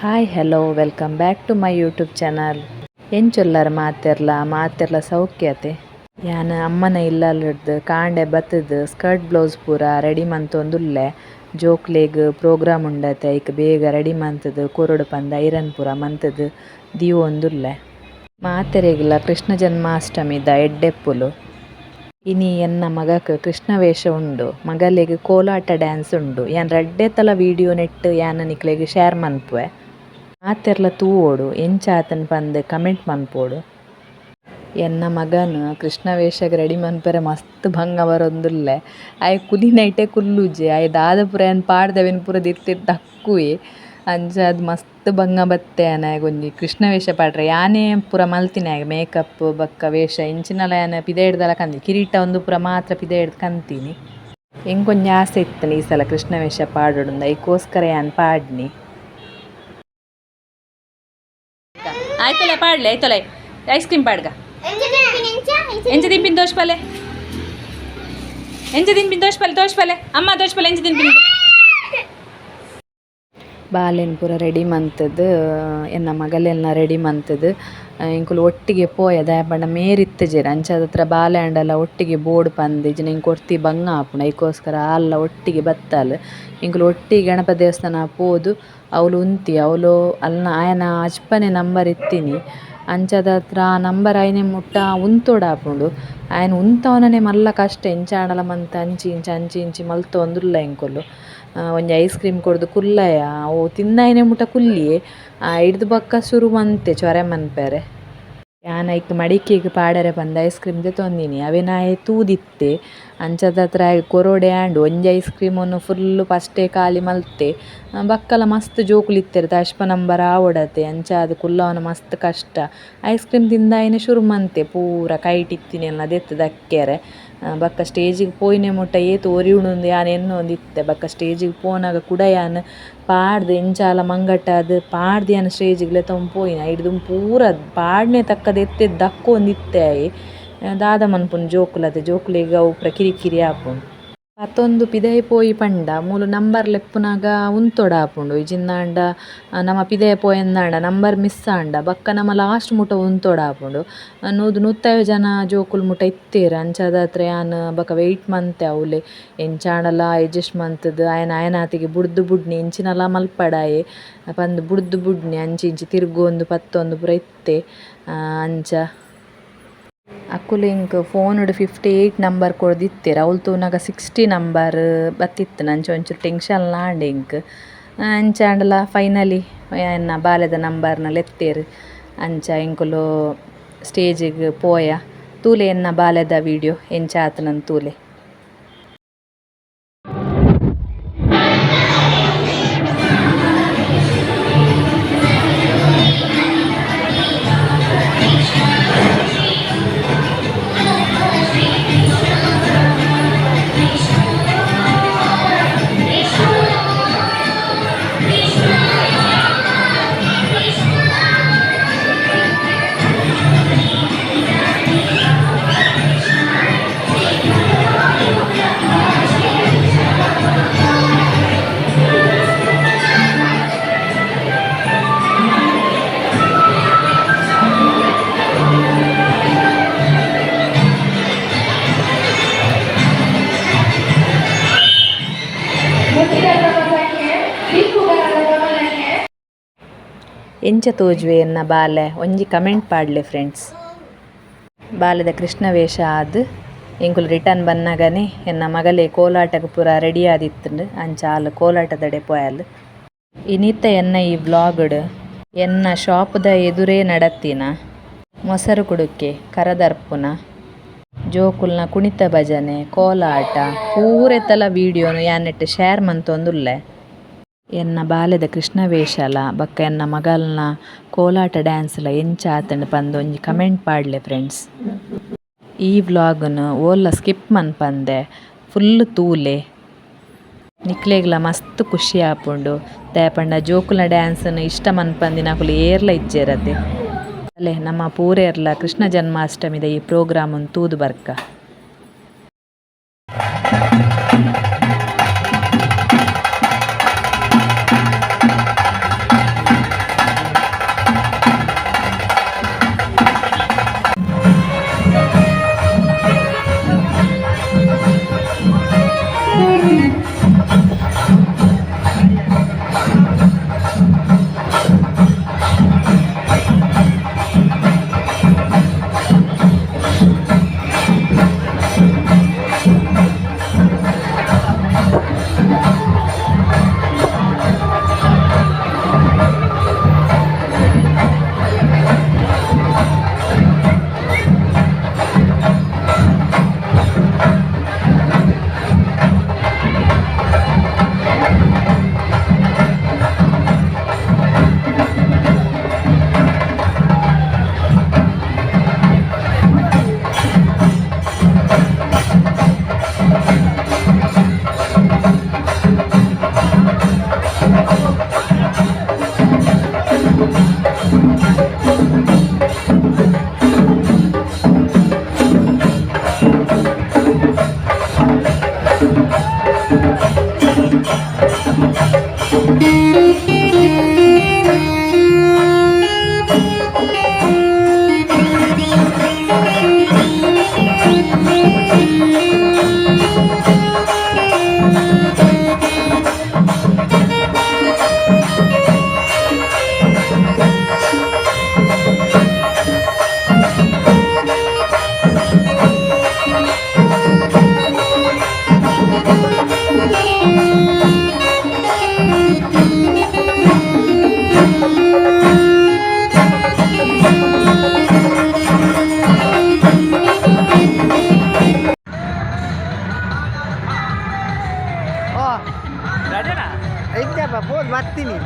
Hi hello welcome back to my YouTube channel ಎಂಚೊಲ್ಲರ ಮಾತೆರ್ಲ? ಮಾತೆರ್ಲ ಸೌಖ್ಯತೆ. ಯಾನ್ ಅಮ್ಮನ ಇಲ್ಲಲ್ಲಿಡ್ದು, ಕಾಂಡೆ ಬತ್ತದು, ಸ್ಕರ್ಟ್, ಬ್ಲೌಸ್ ಪೂರ ರೆಡಿ ಮಂತೊಂದುಲ್ಲೆ ಜೋಕ್ಲೆಗ್ ಪ್ರೋಗ್ರಾಮ್ ಉಂಡತೆ ಐಕ್ ಬೇಗ ರೆಡಿ ಮಂತದ, ಕುರುಡು ಪಂದ, ಐರನ್ ಪೂರ ಮಂತುದು ದೀವೊಂದುಲ್ಲೆ ಮಾತೆರೆಗಿಲ್ಲ ಕೃಷ್ಣ ಜನ್ಮಾಷ್ಟಮಿದ ಎಡ್ಡೆಪ್ಪುಲು. ಇನಿ ಎನ್ನ ಮಗಕ್ಕೆ ಕೃಷ್ಣ ವೇಷ ಉಂಡು, ಮಗಲೆಗ್ ಕೋಲಾಟ ಡ್ಯಾನ್ಸ್ ಉಂಡು. ಯಾನ್ ತಲ ವೀಡಿಯೋ ನೆಟ್ಟು ಯಾನ್ ನಿಕ್ಲೆಗೆ ಶೇರ್ ಮನ್ಪುವೆ ಮಾತೆರ್ಲ ತೂವೋಡು ಎಂಚ ಆತನ್ ಪಂದ್ ಕಮೆಂಟ್ ಮನ್ಪೋಡು. ಎನ್ನ ಮಗನ್ ಕೃಷ್ಣ ವೇಷಗ್ ರೆಡಿ ಮನ್ಪರೆ ಮಸ್ತ್ ಭಂಗ ಬರೊಂದುಲ್ಲೆ. ಕುಲಿ ನೈಟೆ ಕುಲ್ಲುಜಿ ಆಯ್ ದಾದ ಪುರ ಏನು ಪಾಡ್ದವೆನ್ ಪೂರ ದಿರ್ತಿರ್ ದಕ್ಕುಯೆ ಅಂಚ ಅದ್ ಮಸ್ತ್ ಭಂಗ ಬತ್ತೆ ಒಂಜಿ ಕೃಷ್ಣ ವೇಷ ಪಾಡ್ರೆ. ಯಾನೇ ಪೂರ ಮಲ್ತಿನ ಆಯೆ ಮೇಕಪ್, ಬಕ್ಕ ವೇಷ, ಇಂಚಿನಲ ಪಿದೆ ಹಿಡ್ದಲ್ಲ ಕಂದಿ. ಕಿರೀಟ ಒಂದು ಪೂರ ಮಾತ್ರ ಪಿದಯಡ್ದ್ ಕಂತಿನಿ. ಎಂಕೊಂಜಿ ಆಸೆ ಇತ್ತುಂಡು ಈ ಸಲ ಕೃಷ್ಣ ವೇಷ ಪಾಡೋಡು ಐಕೋಸ್ಕರ ಯಾನ್ ಪಾಡ್ನಿ? ಆಯ್ತಲೆ ಪಾಡ್ಲೆ, ಆಯ್ತಲ್ಲ. Ice cream ಪಾಡ್ಗ. ಎಂಜ ದೋಷ್ಪಲೆ ದೋಷ ಪಾಲೆ ದೋಷ ಪಾಲೆ ಅಮ್ಮ, ದೋಷ್ಪಲೆ ಎಂಜ ದಿನ್ಪಿನ್ ಬಾಲೆನ್ ಪೂರ ರೆಡಿ ಮಂತುದು ಎನ್ನ ಮಗಲೆಲ್ನ ರೆಡಿ ಮಂತುದು ಎಂಕುಲು ಒಟ್ಟಿಗೆ ಪೋಯ ದಾಯಪಂಡ ಮೇರಿತ್ತುಜೆರ್ ಅಂಚಾದ್ ಹತ್ರ ಬಾಲೆ ಆಂಡಲ ಒಟ್ಟಿಗೆ ಬೋರ್ಡ್ ಪಂದಿ ಇಜ್ಜಿಂಡ ಇಂಕ್ ಕೊರ್ತಿ ಬಂಗ ಆಪುಂಡು ಐಕೋಸ್ಕರ ಆಲ್ಲ ಒಟ್ಟಿಗೆ ಬತ್ತಾಲ್. ಇಂಕುಲು ಒಟ್ಟಿಗೆ ಗಣಪತಿ ದೇವಸ್ಥಾನ ಪೋದು, ಅವ್ಲು ಉಂತಿ. ಅವ್ಲು ಅಲ್ನ, ಆಯನ ಅಜ್ಪನೆ ನಂಬರ್ ಇತ್ತಿನಿ. ಅಂಚಾದ ಹತ್ರ ಆ ನಂಬರ್ ಐನೆ ಮುಟ್ಟ ಉಂತೋಡು ಆಪುಂಡು ಆಯನ ಉಂತವನನೆ ಮಲ್ಲ ಕಷ್ಟ. ಎಂಚ ಆಂಡಲ ಮಂತ್ ಅಂಚಿ ಇಂಚಿ ಅಂಚಿ ಇಂಚಿ ಮಲ್ತೊಂದುಲ್ಲ ಎಂಕುಲು ಒಂಜಿ ಐಸ್ ಕ್ರೀಮ್ ಕೊರ್ದು ಕುಲ್ಲಯ ಅವು ತಿನ್ನಾಯ್ನೆ ಮುಟ ಕುಲ್ಲಿಯೆ ಇಡ್ದು ಬಕ್ಕ ಶುರು ಮಂತೆ ಚೊರೆ ಮನ್ಪೆರೆ. ಯಾನ ಐಕ್ ಮಡಿಕೆಗ್ ಪಾಡರೆ ಪಂದ್ ಐಸ್ ಕ್ರೀಮ್ ದೆತೊಂದಿನಿ ಅವೆನ್ ಆಯೆ ತೂದಿತ್ತೆ ಅಂಚದತ್ರ ಕೊರೊಡೆ ಆಂಡ್, ಒಂಜಿ ಐಸ್ ಫುಲ್ ಫುಲ್ಲ್ ಫಸ್ಟೇ ಖಾಲಿ ಮಲ್ತೆ. ಬಕ್ಕಲ ಮಸ್ತ್ ಜೋಕುಲು ಇತ್ತೆರ್ ನಂಬರ್ ಆವಡತೆ, ಅಂಚ ಅದು ಕುಲ್ಲವನ ಮಸ್ತ್ ಕಷ್ಟ. ಐಸ್ ಕ್ರೀಮ್ ತಿಂದಾಯ್ನೆ ಶುರು ಮಂತೆ, ಪೂರ ಕೈಟ್ ಇತ್ತಿನೆಲ್ಲ ದೆತ್ ದಕ್ಕೆರೆ ಬಕ್ಕ ಸ್ಟೇಜಿಗ್ ಪೋಯಿನೆ ಮುಟ್ಟ ಏತ್ ಒರಿ ಉಣುಂದು, ಯಾನ್ ಎನ್ನೊಂದು ಇತ್ತೆ ಬಕ್ಕ ಸ್ಟೇಜಿಗ್ ಪೋನಾಗ ಕೂಡ ಯಾನ್ ಪಾಡ್ದ್, ಎಂಚಾಲ ಮಂಗಟ್ಟಾದ್ ಪಾಡ್ದ್ ಯಾನ್ ಸ್ಟೇಜಿಗ್ ಲೆತೊಂದು ಪೋಯಿನ. ಐಟ್ ಪೂರ ಪಾಡ್ನೆ ತಕ್ಕದ ಎತ್ತೆದ್ ದಕ್ಕೊಂದಿತ್ತೆ ಇತ್ತೆ ಅಯೆ ದಾದ ಮನ್ಪುಂಡು ಜೋಕುಲದ ಜೋಕುಲೆಗ್ ಅವು ಪೂರ ಕಿರಿಕಿರಿ ಆಪುಂಡು ಅತ್ತೊಂದು ಪಿದಯ್ ಪೋಯಿ ಪಂಡ, ಮೂಲು ನಂಬರ್ ಲೆಪ್ಪುನಾಗ ಉಂತೊಡ ಆಪುಂಡು ಇಜಿಂದಾಂಡ ನಮ ಪಿದಯ್ ಪೋಯಂದಾಂಡ ನಂಬರ್ ಮಿಸ್ ಆಂಡ. ಬಕ್ಕ ನಮ ಲಾಸ್ಟ್ ಮುಟ ಉಂತೊಡ ಆಪುಂಡು ನೂದು ನೂತೈವ್ ಜನ ಜೋಕುಲು ಮುಟ ಇತ್ತೆರ್. ಅಂಚಾದ ಆನ್ ಬೊಕ ವೆಯ್ಟ್ ಮಂತೆ ಅವ್ಲೆ ಎಂಚಾಂಡಲ ಮಂತ್ ಮಂತುದು ಆಯನ ಆಯನಾತಿಗೆ ಬುಡ್ದು ಬುಡ್ನಿ, ಇಂಚಿನಲ ಮಲ್ಪಡಾಯೆ, ಪಂದ್ ಬುಡ್ದು ಬುಡ್ನಿ, ಅಂಚಿ ಇಂಚಿ ತಿರ್ಗೊಂದು ಪತ್ತೊಂದು ಪೂರ ಇತ್ತೆ ಅಂಚ. ಅಕುಲು ಎಂಕ್ ಫೋನುಡು ಫಿಫ್ಟಿ ಏಯ್ಟ್ ನಂಬರ್ ಕೊಡ್ದಿತ್ತೀರ. ಅವ್ಲು ತೂನಗ ಸಿಕ್ಸ್ಟಿ ನಂಬರ್ ಬತ್ತಿತ್ತು ಅಂಚ ಒಂಚೂರು ಟೆನ್ಷನ್ಲ ಆಂಡ್ ಎಂಕ್ ಅಂಚಾಂಡಲ ಫೈನಲಿ ಎನ್ನ ಬಾಲೆದ ನಂಬರ್ನ ಲೆತ್ತೆರ್ ಅಂಚ ಎಂಕುಲು ಸ್ಟೇಜಿಗ್ ಪೋಯ. ತೂಲೆ ಎನ್ನ ಬಾಲೆದ ವೀಡಿಯೋ ಎಂಚ ನನ್ನ ತೂಲೆ. ಎಂಚ ತೋಜುವೆ ಎನ್ನ ಬಾಲೆ, ಒಂಜಿ ಕಮೆಂಟ್ ಪಾಡ್ಲೆ ಫ್ರೆಂಡ್ಸ್. ಬಾಲೆದ ಕೃಷ್ಣ ವೇಷ ಆದ್ ಎಂಕುಲು ರಿಟರ್ನ್ ಬನ್ನಗನೆ ಎನ್ನ ಮಗಲೆ ಕೋಲಾಟಗ್ ಪೂರ ರೆಡಿ ಆದಿತ್ತುಂಡು, ಅಂಚ ಆಲ್ ಕೋಲಾಟದಡೆ ಪೋಯಲ್. ಇನ್ನಿತ್ತ ಎನ್ನ ಈ ಬ್ಲಾಗ್ಡ್ ಎನ್ನ ಶಾಪ್ದ ಎದುರೇ ನಡತ್ತಿನ, ಮೊಸರು ಕುಡುಕೆ, ಕರದರ್ಪುನ, ಜೋಕುಲ್ನ ಕುಣಿತ ಭಜನೆ, ಕೋಲಾಟ ಪೂರೆತ್ತಲ ವೀಡಿಯೋನು ಯಾನೆಟ್ಟು ನೆಟ್ ಶೇರ್ ಮಂತೊಂದುಲ್ಲೆ. ಎನ್ನ ಬಾಲ್ಯದ ಕೃಷ್ಣ ವೇಷಲ, ಬೊಕ್ಕ ಎನ್ನ ಮಗಲ್ನ ಕೋಲಾಟ ಡ್ಯಾನ್ಸ್ಲ ಎಂಚ ಆತಂಡ ಪಂದ್ ಒಂಜಿ ಕಮೆಂಟ್ ಪಾಡ್ಲೆ ಫ್ರೆಂಡ್ಸ್ ಈ ವ್ಲಾಗನ್ ಓಲ್ಲ ಸ್ಕಿಪ್ ಮನ್ಪಂದೆ ಫುಲ್ ತೂಲೆ. ನಿಕ್ಲೆಗ್ಲ ಮಸ್ತ್ ಖುಷಿ ಆಪುಂಡು. ದಾಯಪಂಡ ಜೋಕುಲ್ನ ಡ್ಯಾನ್ಸನ್ ಇಷ್ಟ ಮನ್ಪಂದಿನಕುಲು ಏರ್ಲ ಇಜ್ಜೆರತೆ. ಅಲೆ ನಮ್ಮ ಪೂರೇರ್ಲ ಕೃಷ್ಣ ಜನ್ಮಾಷ್ಟಮಿದ ಈ ಪ್ರೋಗ್ರಾಮ್ ತೂದು ಬರ್ಕ. Raja na? Ay, hindi?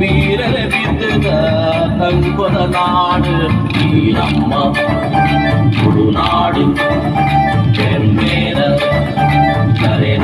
வீரர விருத தங்குத நாடு நீரம்ம குழு நாடு பெருமேர கரை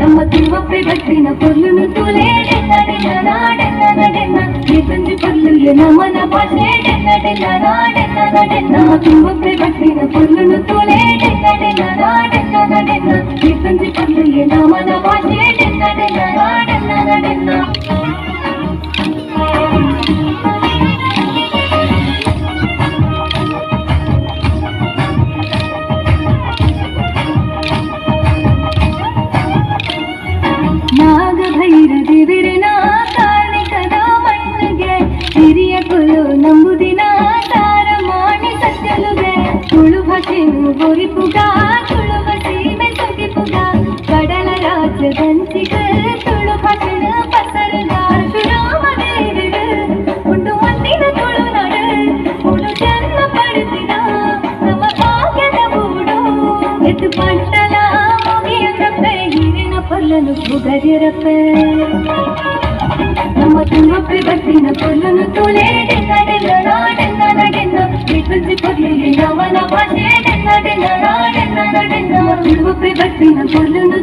ನಮ್ಮ ತಿಮ್ಮಪ್ಪೆ ಗಟ್ಟಿನ ಪೊರ್ಲುನು ತುಲೇ ఎడల మన పసేడెన్నడెల నాడెన్నడెన్న తుంబుకు కట్టిన పొల్లును తూలేడెన్నడెల నాడెన్నడెన్న నిసంచి పల్లెల మన పసేడెన్నడెల నాడెన్నడెన్న புகதிறப்ப நம்ம தும்பப்பை பத்தின பொருளு தூளேடு கடலாடென்ன நடென்ன விட்டுச்சு பொருளில் நவன பாசேடென்ன நடென்ன நாடென்ன நடென்ன தும்பப்பை பத்தின பொருளு